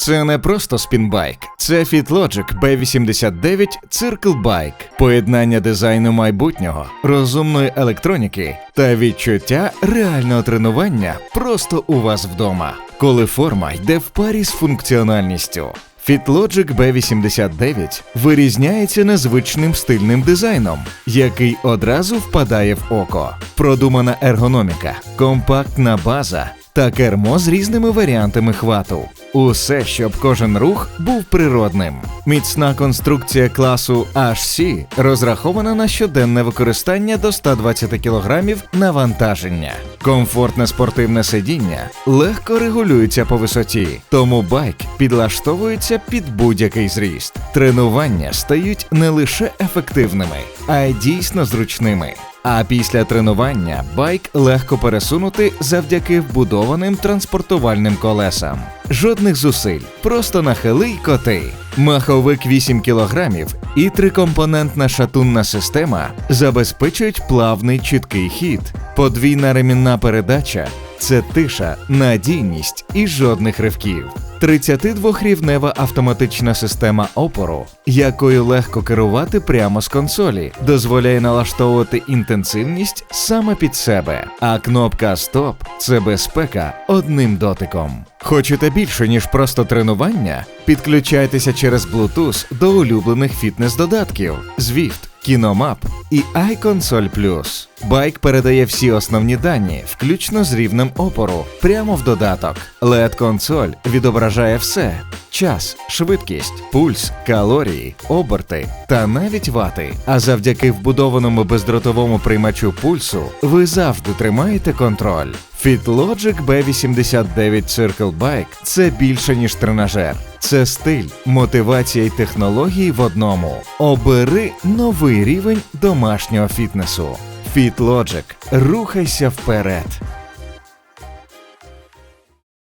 Це не просто спінбайк, це FitLogic B89 Circle Bike. Поєднання дизайну майбутнього, розумної електроніки та відчуття реального тренування просто у вас вдома, коли форма йде в парі з функціональністю. FitLogic B89 вирізняється незвичним стильним дизайном, який одразу впадає в око. Продумана ергономіка, компактна база та кермо з різними варіантами хвату. Усе, щоб кожен рух був природним. Міцна конструкція класу HC розрахована на щоденне використання до 120 кг навантаження. Комфортне спортивне сидіння легко регулюється по висоті, тому байк підлаштовується під будь-який зріст. Тренування стають не лише ефективними, а й дійсно зручними. А після тренування байк легко пересунути завдяки вбудованим транспортувальним колесам. Жодних зусиль, просто нахили й коти. Маховик 8 кг і трикомпонентна шатунна система забезпечують плавний чіткий хід. Подвійна ремінна передача це тиша, надійність і жодних ривків. 32-рівнева автоматична система опору, якою легко керувати прямо з консолі, дозволяє налаштовувати інтенсивність саме під себе. А кнопка Стоп це безпека одним дотиком. Хочете більше, ніж просто тренування? Підключайтеся через Bluetooth до улюблених фітнес-додатків Zwift, Kinomap і iConsole Plus. Байк передає всі основні дані, включно з рівнем опору, прямо в додаток. LED-консоль відображає все: час, швидкість, пульс, калорії, оберти та навіть вати. А завдяки вбудованому бездротовому приймачу пульсу ви завжди тримаєте контроль. FitLogic B89 Circle Bike – це більше ніж тренажер. Це стиль, мотивація і технології в одному. Обери новий рівень домашнього фітнесу. FitLogic. Рухайся вперед.